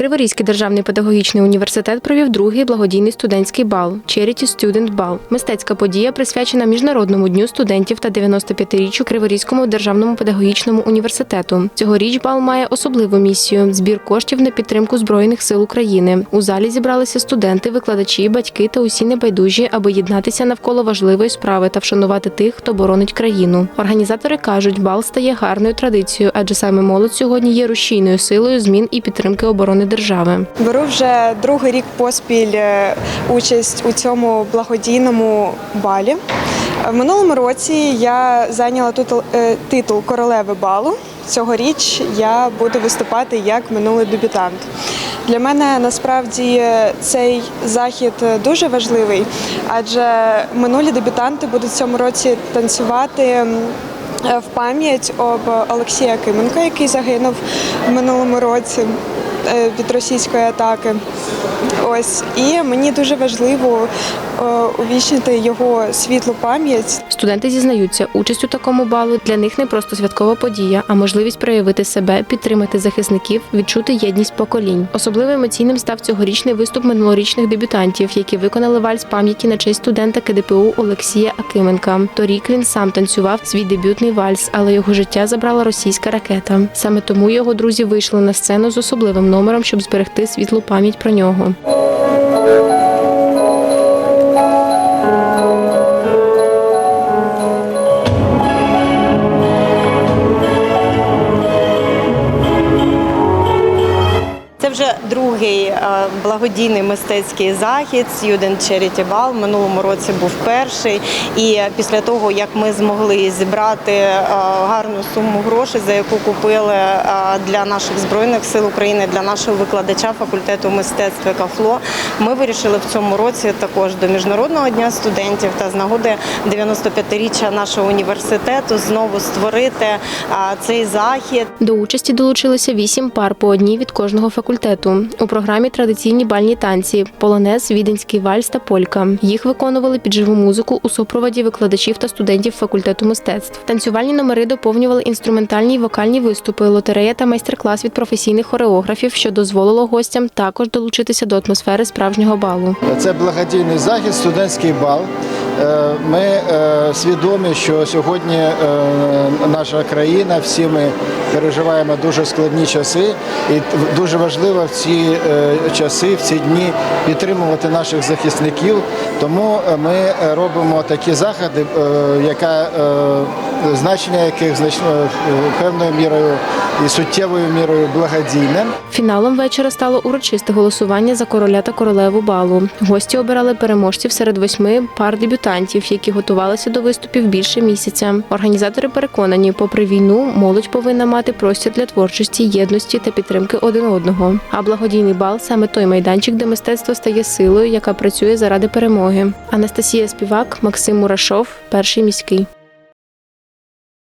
Криворізький державний педагогічний університет провів другий благодійний студентський бал Charity Student Ball. Мистецька подія присвячена Міжнародному дню студентів та 95-річчю Криворізькому державному педагогічному університету. Цьогоріч бал має особливу місію збір коштів на підтримку збройних сил України. У залі зібралися студенти, викладачі, батьки та усі небайдужі, аби єднатися навколо важливої справи та вшанувати тих, хто боронить країну. Організатори кажуть, бал стає гарною традицією, адже саме молодь сьогодні є рушійною силою змін і підтримки оборони держави. Беру вже другий рік поспіль е, участь у цьому благодійному балі. В минулому році я зайняла е, титул королеви балу. Цьогоріч я буду виступати як минулий дебютант. Для мене насправді цей захід дуже важливий, адже минулі дебютанти будуть в цьому році танцювати. е, В пам'ять об Олексія Кименка, який загинув в минулому році від російської атаки. Ось і мені дуже важливо е, увічнити його світлу пам'ять. Студенти зізнаються, участь у такому балу для них не просто святкова подія, а можливість проявити себе, підтримати захисників, відчути єдність поколінь. Особливо емоційним став цьогорічний виступ минулорічних дебютантів, які виконали вальс пам'яті на честь студента КДПУ Олексія Акименка. Торік він сам танцював свій дебютний вальс, але його життя забрала російська ракета. Саме тому його друзі вийшли на сцену з особливим номером, щоб зберегти світлу пам'ять про нього. Вже другий е, благодійний мистецький захід Student Charity Ball. Минулому році був перший. І після того, як ми змогли зібрати е, гарну суму грошей, за яку купили е, для наших збройних сил України, для нашого викладача факультету мистецтва КАФЛО, ми вирішили в цьому році також до міжнародного дня студентів та з нагоди 95-річчя нашого університету знову створити цей захід. До участі долучилися вісім пар по одній від кожного факультету. У програмі традиційні бальні танці, полонез, віденський вальс та полька. Їх виконували під живу музику у супроводі викладачів та студентів факультету мистецтв. Танцювальні номери доповнювали інструментальні й вокальні виступи, лотерея та майстер-клас від професійних хореографів, що дозволило гостям також долучитися до атмосфери справжнього балу. Це благодійний захід, студентський бал. Е, Ми е, свідомі, що сьогодні е, наша країна, всі ми переживаємо дуже складні часи, і дуже важливо в ці е, часи, в ці дні підтримувати наших захисників. Тому ми робимо такі заходи, е, яка е, значення яких е, певною мірою і суттєвою мірою благодійне. Фіналом вечора стало урочисте голосування за короля та королеву балу. Гості обирали переможців серед восьми пар дебютантів, які готувалися до виступів більше місяця. Організатори переконані, попри війну, молодь повинна мати простір для творчості, єдності та підтримки один одного. А благодійний бал саме той майданчик, де мистецтво стає силою, яка працює заради перемоги. Анастасія Співак, Максим Мурашов, перший міський.